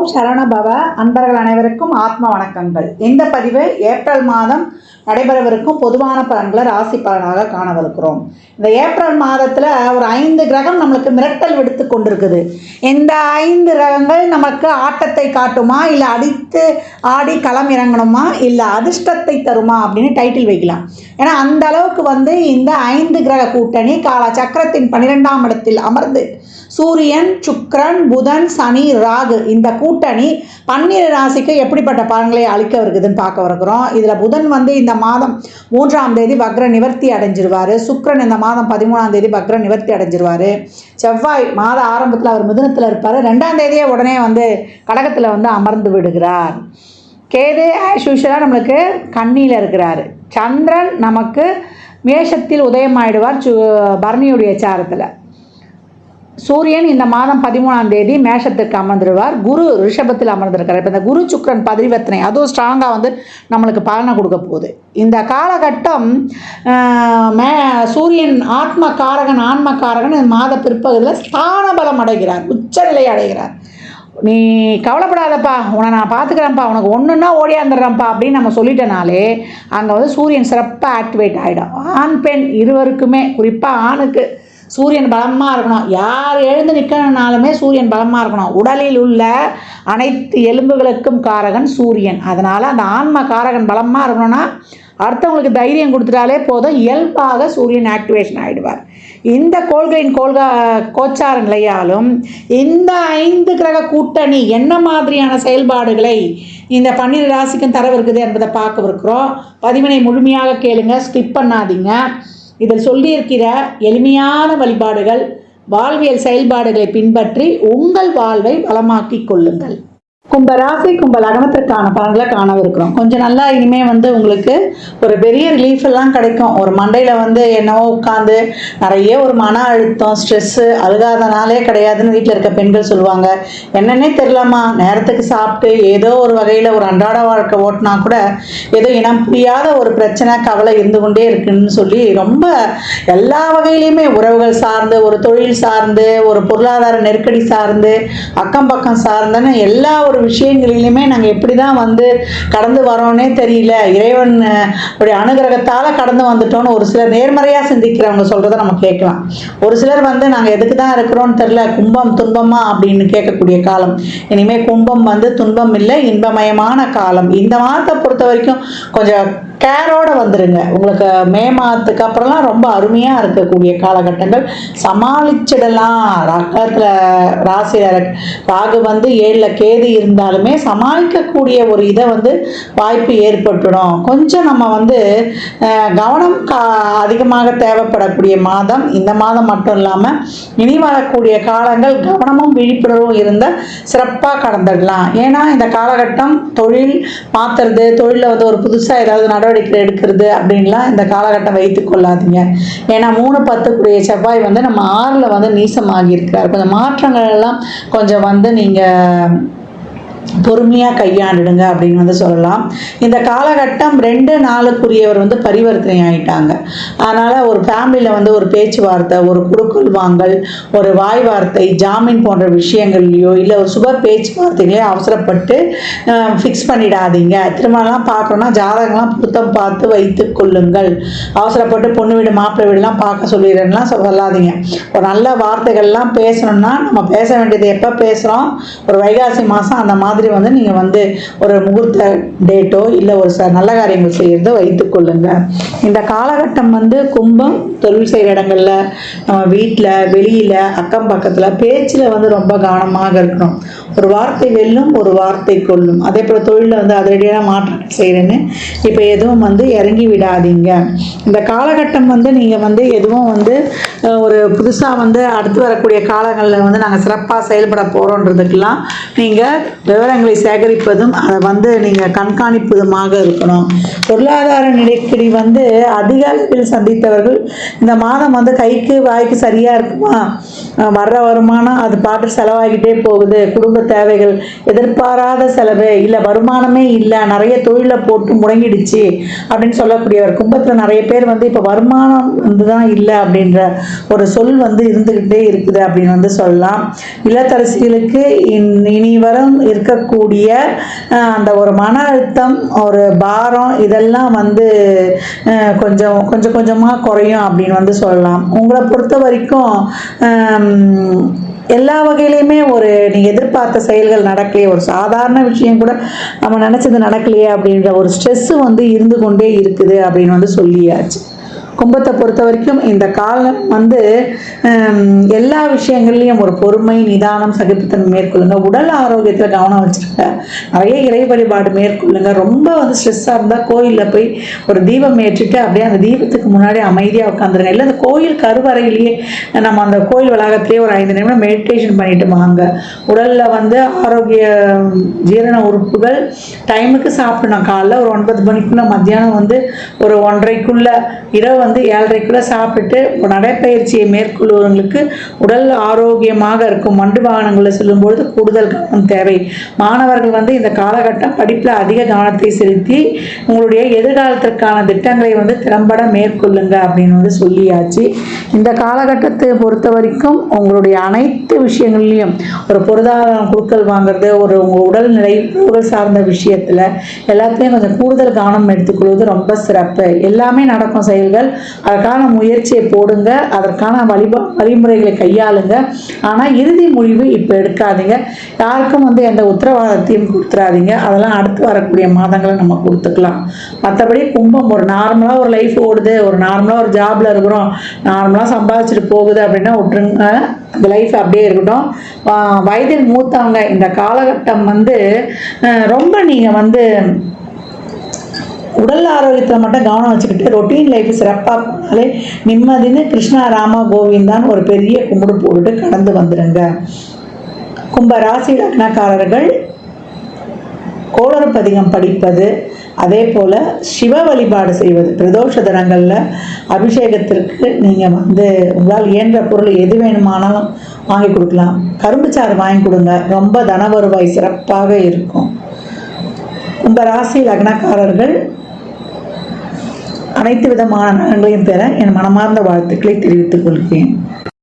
ஓம் சரணபவ அன்பர்கள் அனைவருக்கும் ஆத்ம வணக்கங்கள். இந்த பதிவு ஏப்ரல் மாதம் நடைபெறவிருக்கும் பொதுவான பலன்களை ராசி பலனாக காணவிருக்கிறோம். இந்த ஏப்ரல் மாதத்தில் ஒரு ஐந்து கிரகம் நம்மளுக்கு மிரட்டல் விடுத்து கொண்டிருக்குது. இந்த ஐந்து கிரகங்கள் நமக்கு ஆட்டத்தை காட்டுமா இல்லை அடித்து ஆடி களம் இறங்கணுமா இல்லை அதிர்ஷ்டத்தை தருமா அப்படின்னு டைட்டில் வைக்கலாம். ஏன்னா அந்த அளவுக்கு வந்து இந்த ஐந்து கிரக கூட்டணி கால சக்கரத்தின் பன்னிரெண்டாம் இடத்தில் அமர்ந்து சூரியன் சுக்ரன் புதன் சனி ராகு இந்த கூட்டணி பன்னிரு ராசிக்கு எப்படிப்பட்ட பலன்களை அளிக்க இருக்குதுன்னு பார்க்க வருகிறோம். இதில் புதன் வந்து இந்த மாதம் மூன்றாம் தேதி வக்ர நிவர்த்தி அடைஞ்சிருவார். சுக்கிரன் இந்த மாதம் பதிமூணாம் தேதி வக்ர நிவர்த்தி அடைஞ்சிருவார். செவ்வாய் மாத ஆரம்பத்தில் அவர் மிதுனத்தில் இருப்பார். ரெண்டாம் தேதியே உடனே வந்து கடகத்தில் வந்து அமர்ந்து விடுகிறார். கேது ஆஸ் யூஷுவலாக நம்மளுக்கு கண்ணியில் இருக்கிறார். சந்திரன் நமக்கு மேஷத்தில் உதயமாயிடுவார். சு பரணியுடைய சாரத்தில். சூரியன் இந்த மாதம் பதிமூணாம் தேதி மேஷத்துக்கு அமர்ந்துடுவார் குரு ரிஷபத்தில் அமர்ந்திருக்கார் இப்போ இந்த குரு சுக்கரன் பதிவர்த்தனை அதுவும் ஸ்ட்ராங்காக வந்து நம்மளுக்கு பலனை கொடுக்க போகுது. இந்த காலகட்டம் மே சூரியன் ஆத்ம காரகன் ஆன்ம காரகன் இந்த மாத பிற்பகுதியில் ஸ்தான பலம் அடைகிறார். உச்சநிலை அடைகிறார். நீ கவலைப்படாதப்பா. உன்னை நான் பார்த்துக்கிறேன்ப்பா. உனக்கு ஒன்றுன்னா ஓடியாந்துடுறேன்ப்பா அப்படின்னு நம்ம சொல்லிட்டனாலே அங்கே வந்து சூரியன் சிறப்பாக ஆக்டிவேட் ஆகிடும் ஆண் பெண் இருவருக்குமே குறிப்பாக ஆணுக்கு சூரியன் பலமாக இருக்கணும். யார் எழுந்து நிற்கணுனாலுமே சூரியன் பலமாக இருக்கணும். உடலில் உள்ள அனைத்து எலும்புகளுக்கும் காரகன் சூரியன். அதனால் அந்த ஆன்ம காரகன் பலமாக இருக்கணும்னா அடுத்தவங்களுக்கு தைரியம் கொடுத்துட்டாலே போதும். இயல்பாக சூரியன் ஆக்டிவேஷன் ஆகிடுவார் இந்த கோள்களின் கோள்கா கோச்சார நிலையாலும் இந்த ஐந்து கிரக கூட்டணி என்ன மாதிரியான செயல்பாடுகளை இந்த பன்னிரு ராசிக்கும் தரவிருக்குது என்பதை பார்க்கவிருக்கிறோம். பதிவினை முழுமையாக கேளுங்க. ஸ்கிப் பண்ணாதீங்க. இதில் சொல்லியிருக்கிற எளிமையான வழிபாடுகள் வாழ்வியல் செயல்பாடுகளை பின்பற்றி உங்கள் வாழ்வை வளமாக்கிக் கொள்ளுங்கள். கும்பராசி கும்ப லக்னத்திற்கான பலன்களை காணவிருக்கிறோம். கொஞ்சம் நல்லா இனிமே வந்து உங்களுக்கு ஒரு பெரிய ரிலீஃப் எல்லாம் கிடைக்கும். ஒரு மண்டையில் வந்து என்னவோ உட்காந்து நிறைய ஒரு மன அழுத்தம் ஸ்ட்ரெஸ்ஸு அழுகாதனாலே கிடையாதுன்னு வீட்டில் இருக்க பெண்கள் சொல்லுவாங்க. என்னன்னே தெரியலம்மா நேரத்துக்கு சாப்பிட்டு ஏதோ ஒரு வகையில் ஒரு அன்றாட வாழ்க்கை ஓட்டினா கூட ஏதோ இனம் புரியாத ஒரு பிரச்சனை கவலை இருந்து கொண்டே இருக்குன்னு சொல்லி ரொம்ப எல்லா வகையிலையுமே உறவுகள் சார்ந்து ஒரு தொழில் சார்ந்து ஒரு பொருளாதார நெருக்கடி சார்ந்து அக்கம் பக்கம் சார்ந்துன்னு எல்லா ஒரு விஷயங்களிலுமே நாங்கள் எப்படி தான் வந்து கடந்து வரோன்னே தெரியல. இறைவன் உடைய அனுகிரகத்தால் கடந்து வந்துட்டோம்னு ஒரு சிலர் நேர்மறையாக சிந்திக்கிறவங்க சொல்கிறத நம்ம கேட்கலாம். ஒரு சிலர் வந்து நாங்கள் எதுக்கு தான் இருக்கிறோன்னு தெரில கும்பம் துன்பமா அப்படின்னு கேட்கக்கூடிய காலம். இனிமேல் கும்பம் வந்து துன்பம் இல்லை இன்பமயமான காலம். இந்த மாதத்தை பொறுத்த வரைக்கும் கொஞ்சம் கேரோட வந்துருங்க. உங்களுக்கு மே மாதத்துக்கு அப்புறம்லாம் ரொம்ப அருமையாக இருக்கக்கூடிய காலகட்டங்கள். சமாளிச்சிடலாம். ரக்கத்தில் ராசி ராகு வந்து ஏழில் கேது இருந்தாலுமே சமாளிக்கக்கூடிய ஒரு இதை வந்து வாய்ப்பு ஏற்பட்டுடும். கொஞ்சம் நம்ம வந்து கவனம் கா அதிகமாக தேவைப்படக்கூடிய மாதம் இந்த மாதம் மட்டும் இல்லாமல் இனி வரக்கூடிய காலங்கள் கவனமும் விழிப்புணர்வும் இருந்த சிறப்பாக கடந்துடலாம். ஏன்னா இந்த காலகட்டம் தொழில் மாற்றுறது தொழிலில் வந்து ஒரு புதுசாக ஏதாவது நடவடிக்கை எடுக்கிறது அப்படின்லாம் இந்த காலகட்டம் வைத்து கொள்ளாதீங்க. ஏன்னா மூணு பத்துக்குரிய செவ்வாய் வந்து நம்ம ஆறில் வந்து நீசமாகி இருக்கிறார். கொஞ்சம் மாற்றங்கள் எல்லாம் கொஞ்சம் வந்து நீங்கள் பொறுமையாக கையாண்டுடுங்க அப்படின்னு வந்து சொல்லலாம். இந்த காலகட்டம் ரெண்டு நாளுக்குரியவர் வந்து பரிவர்த்தனை ஆகிட்டாங்க அதனால் ஒரு ஃபேமிலியில் வந்து ஒரு பேச்சுவார்த்தை ஒரு குடுக்கல் வாங்கல் ஒரு வாய் வார்த்தை ஜாமீன் போன்ற விஷயங்கள்லையோ இல்லை ஒரு சுப பேச்சுவார்த்தைகளையோ அவசரப்பட்டு ஃபிக்ஸ் பண்ணிடாதீங்க. திருமணம்லாம் பார்க்குறோன்னா ஜாதகம்லாம் புத்தம் பார்த்து வைத்து கொள்ளுங்கள். அவசரப்பட்டு பொண்ணு வீடு மாப்பிள்ளை வீடுலாம் பார்க்க சொல்லிடுறேன்லாம் சொல்லாதீங்க. ஒரு நல்ல வார்த்தைகள்லாம் பேசணும்னா நம்ம பேச வேண்டியது எப்போ பேசுகிறோம் ஒரு வைகாசி மாதம் அந்த மாதிரி வந்து நீங்கள் வந்து ஒரு முகூர்த்த டேட்டோ இல்லை ஒரு ச நல்ல காரியங்கள் செய்கிறதோ வைத்துக்கொள்ளுங்க இந்த காலகட்டம் வந்து கும்பம் தொழில் செய்கிற இடங்கள்ல நம்ம வீட்டில் வெளியில் அக்கம் பக்கத்தில் பேச்சில் வந்து ரொம்ப கவனமாக இருக்கணும். ஒரு வார்த்தை வெல்லும் ஒரு வார்த்தை கொள்ளும் அதே போல் தொழிலில் வந்து அதிரடியான மாற்றம் செய்கிறேன்னு இப்போ எதுவும் வந்து இறங்கி விடாதீங்க. இந்த காலகட்டம் வந்து நீங்கள் வந்து எதுவும் வந்து ஒரு புதுசாக வந்து அடுத்து வரக்கூடிய காலங்களில் வந்து நாங்கள் சிறப்பாக செயல்பட போகிறோன்றதுக்கெல்லாம் நீங்கள் விவரங்களை சேகரிப்பதும் அதை வந்து நீங்கள் கண்காணிப்பதுமாக இருக்கணும். பொருளாதார நெருக்கடி வந்து அதிக அளவில் சந்தித்தவர்கள் இந்த மாதம் வந்து கைக்கு வாய்க்கு சரியாக இருக்குமா? வர்ற வருமானம் அது பாட்டு செலவாகிட்டே போகுது. குடும்ப தேவைகள் எதிர்பாராத செலவு இல்லை வருமானமே இல்லை நிறைய தொழிலை போட்டு முடங்கிடுச்சு அப்படின்னு சொல்லக்கூடியவர். கும்பத்தில் நிறைய பேர் வந்து இப்போ வருமானம் வந்து தான் இல்லை அப்படின்ற ஒரு சொல் வந்து இருந்துக்கிட்டே இருக்குது அப்படின்னு வந்து சொல்லலாம். இல்லத்தரசிகளுக்கு இன் இனி வரும் இருக்கக்கூடிய அந்த ஒரு மன அழுத்தம் ஒரு பாரம் இதெல்லாம் வந்து கொஞ்சம் கொஞ்சம் கொஞ்சமாக குறையும் அப்படின்னு வந்து சொல்லலாம். உங்களை பொறுத்த வரைக்கும் எல்லா வகையிலையுமே ஒரு நீங்கள் எதிர்பார்த்த செயல்கள் நடக்கலையே ஒரு சாதாரண விஷயம் கூட நம்ம நினச்சது நடக்கலையே அப்படின்ற ஒரு ஸ்ட்ரெஸ்ஸு வந்து இருந்து கொண்டே இருக்குது அப்படின்னு வந்து சொல்லியாச்சு. கும்பத்தை பொறுத்த வரைக்கும் இந்த காலம் வந்து எல்லா விஷயங்கள்லையும் ஒரு பொறுமை நிதானம் சகிப்புத்தன்மை மேற்கொள்ளுங்க. உடல் ஆரோக்கியத்தில் கவனம் வச்சுருங்க. நிறைய இறை வழிபாடு மேற்கொள்ளுங்க. ரொம்ப வந்து ஸ்ட்ரெஸ்ஸாக இருந்தால் கோயிலில் போய் ஒரு தீபம் ஏற்றிட்டு அப்படியே அந்த தீபத்துக்கு முன்னாடி அமைதியாக உட்காந்துருங்க. இல்லை அந்த கோயில் கருவறையிலேயே நம்ம அந்த கோயில் வளாகத்திலேயே ஒரு ஐந்து நிமிடம் மெடிடேஷன் பண்ணிட்டு வாங்க. உடலில் வந்து ஆரோக்கிய ஜீரண உறுப்புகள் டைமுக்கு சாப்பிடணும். காலைல ஒரு ஒன்பது மணிக்குள்ள மத்தியானம் வந்து ஒரு ஒன்றரைக்குள்ளே இரவு வந்து ஏழரைக்குள்ளே சாப்பிட்டு நடைப்பயிற்சியை மேற்கொள்வங்களுக்கு உடல் ஆரோக்கியமாக இருக்கும் மண்டு வாகனங்களில் செல்லும்பொழுது கூடுதல் கவனம் தேவை. மாணவர்கள் வந்து இந்த காலகட்டம் படிப்பில் அதிக கவனத்தை செலுத்தி உங்களுடைய எதிர்காலத்திற்கான திட்டங்களை வந்து திறம்பட மேற்கொள்ளுங்க அப்படின்னு வந்து சொல்லியாச்சு. இந்த காலகட்டத்தை பொறுத்த வரைக்கும் உங்களுடைய அனைத்து விஷயங்கள்லையும் ஒரு பொருளாதாரம் குழுக்கள் வாங்குறது ஒரு உங்கள் உடல்நிலை உடல் சார்ந்த விஷயத்தில் எல்லாத்துலேயும் கொஞ்சம் கூடுதல் கவனம் எடுத்துக்கொள்வது ரொம்ப சிறப்பு. எல்லாமே நடக்கும் செயல்கள் அதற்கான முயற்சியை போடுங்க அதற்கான வழிபா வழிமுறைகளை கையாளுங்க. ஆனால் இறுதி முடிவு இப்போ எடுக்காதீங்க. யாருக்கும் வந்து எந்த உத்தரவாதத்தையும் கொடுத்துறாதீங்க. அதெல்லாம் அடுத்து வரக்கூடிய மாதங்களை நம்ம கொடுத்துக்கலாம். மற்றபடி கும்பம் ஒரு நார்மலாக ஒரு லைஃப் ஓடுது. ஒரு நார்மலாக ஒரு ஜாபில் இருக்கிறோம். நார்மலாக சம்பாதிச்சுட்டு போகுது அப்படின்னா விட்டுருங்க. அந்த லைஃப் அப்படியே இருக்கட்டும். வயதில் மூத்தவங்க இந்த காலகட்டம் வந்து ரொம்ப நீங்கள் வந்து உடல் ஆரோக்கியத்தில் மட்டும் கவனம் வச்சுக்கிட்டு ரொட்டீன் லைஃப் சிறப்பாக போனாலே நிம்மதின்னு கிருஷ்ணா ராமா கோவிந்தான்னு ஒரு பெரிய கும்பிடு போட்டுட்டு கடந்து வந்துடுங்க கும்ப ராசி லக்னக்காரர்கள் கோளறு பதிகம் படிப்பது அதே போல் சிவ வழிபாடு செய்வது. பிரதோஷ தினங்களில் அபிஷேகத்திற்கு நீங்கள் வந்து உங்களால் இயன்ற பொருள் எது வேணுமானாலும் வாங்கி கொடுக்கலாம். கரும்பு சாறு வாங்கி கொடுங்க. ரொம்ப தன வருவாய் சிறப்பாக இருக்கும். கும்ப ராசி லக்னக்காரர்கள் அனைத்து விதமான நலன்களையும் பெற என் மனமார்ந்த வாழ்த்துக்களை தெரிவித்துக் கொள்கிறேன்.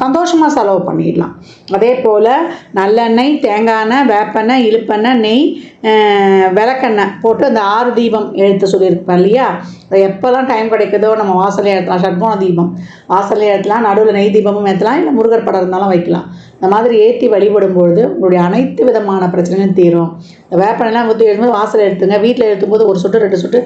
சந்தோஷமாக செலவு பண்ணிடலாம். அதே போல் நல்லெண்ணெய் தேங்காய் எண்ணெய் வேப்பெண்ணெய் இழுப்பெண்ணெய் நெய் விளக்கெண்ணெய் போட்டு அந்த ஆறு தீபம் எழுத்து சொல்லியிருப்பேன் இல்லையா? அது எப்போல்லாம் டைம் கிடைக்குதோ நம்ம வாசலே ஏற்றலாம். ஷட்போன தீபம். வாசலே ஏற்றலாம். நடுவில் நெய் தீபமும் ஏற்றலாம். இல்லை முருகர் படம் இருந்தாலும் வைக்கலாம். இந்த மாதிரி ஏற்றி வழிபடும் பொழுது உங்களுடைய அனைத்து விதமான பிரச்சனையும் தீரும். இந்த வேப்பனெல்லாம் ஊற்றி எழுதும்போது வாசல் எடுத்துங்க. வீட்டில் எடுத்தும்போது ஒரு சொட்டு ரெண்டு சொட்டு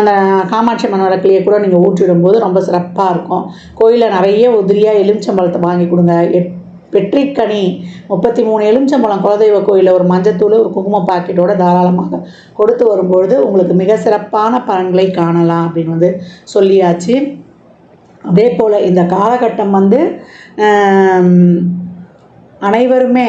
அந்த காமாட்சி அம்மன் விளக்குலையே கூட நீங்கள் ஊற்றிடும்போது ரொம்ப சிறப்பாக இருக்கும். கோயிலில் நிறைய உதிரியாக எலுமிச்சம்பழத்தை வாங்கி கொடுங்க எட் வெற்றிக்கனி முப்பத்தி மூணு எலுமிச்சம்பழம் குலதெய்வ கோயிலில் ஒரு மஞ்சத்தூள் ஒரு குங்கும பாக்கெட்டோட தாராளமாக கொடுத்து வரும்பொழுது உங்களுக்கு மிக சிறப்பான பலன்களை காணலாம் அப்படின்னு வந்து சொல்லியாச்சு. அதே போல் இந்த காலகட்டம் வந்து அனைவருமே